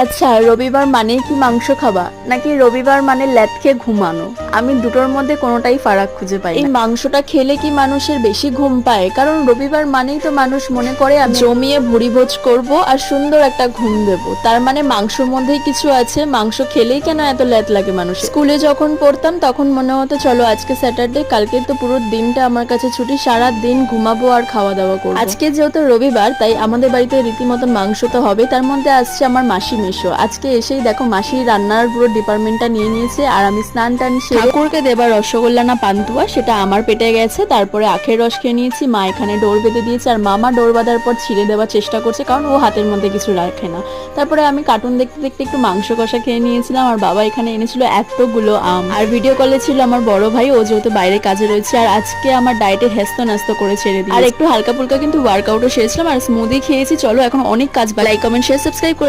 আচ্ছা রবিবার মানে কি মাংস খাবা? নাকি রবিবার মানে ল্যাথকে ঘুমানো? আমি দুটোর মধ্যে কোনোটাই ফারাক খুঁজে পাই। এই মাংসটা খেলে কি মানুষের বেশি ঘুম পায়? কারণ রবিবার মানেই তো মানুষ মনে করে জমিয়ে ভুড়ি ভোজ করব আর সুন্দর একটা ঘুম দেব। তার মানে মাংসর মধ্যেই কিছু আছে, মাংস খেলেই কেন এত ল্যাদ লাগে মানুষ স্কুলে যখন পড়তাম, তখন মনে হতো, চলো আজকে স্যাটারডে, কালকে তো পুরো দিনটা আমার কাছে ছুটি, সারা দিন ঘুমাবো আর খাওয়া দাওয়া করব। আজকে যেহেতু রবিবার, তাই আমাদের বাড়িতে রীতিমতো মাংস তো হবে তার মধ্যে আসছে আমার মাসি মেশো। আজকে এসেই দেখো, মাসি রান্নার পুরো ডিপার্টমেন্টটা নিয়ে নিয়েছে, আর আমি স্নান টান ঠাকুরকে দেবার রসগোল্লা না পান্তুয়া, সেটা আমার পেটে গেছে। তারপরে আখের রস খেয়ে নিয়েছি, মা এখানে ডোর বেঁধে দিয়েছে, আর মামা ডোর বাঁধার পর ছিঁড়ে দেওয়ার চেষ্টা করছে, কারণ ও হাতের মধ্যে কিছু রাখে না। তারপরে আমি কার্টুন দেখতে দেখতে একটু মাংস কষা খেয়ে নিয়েছিলাম, আর বাবা এখানে এনেছিল এতগুলো আম। আর ভিডিও কলে ছিল আমার বড় ভাই, ও যেহেতু বাইরে কাজে রয়েছে, আর আজকে আমার ডায়েটে হেস্ত নাস্ত করে ছেড়ে দিই আর একটু হালকা ফুলকা কিন্তু ওয়ার্কআউটও সেরেছিলাম, আর স্মুদি খেয়েছি, চলো এখন অনেক কাজ লাইক কমেন্ট শেয়ার সাবস্ক্রাইব করে।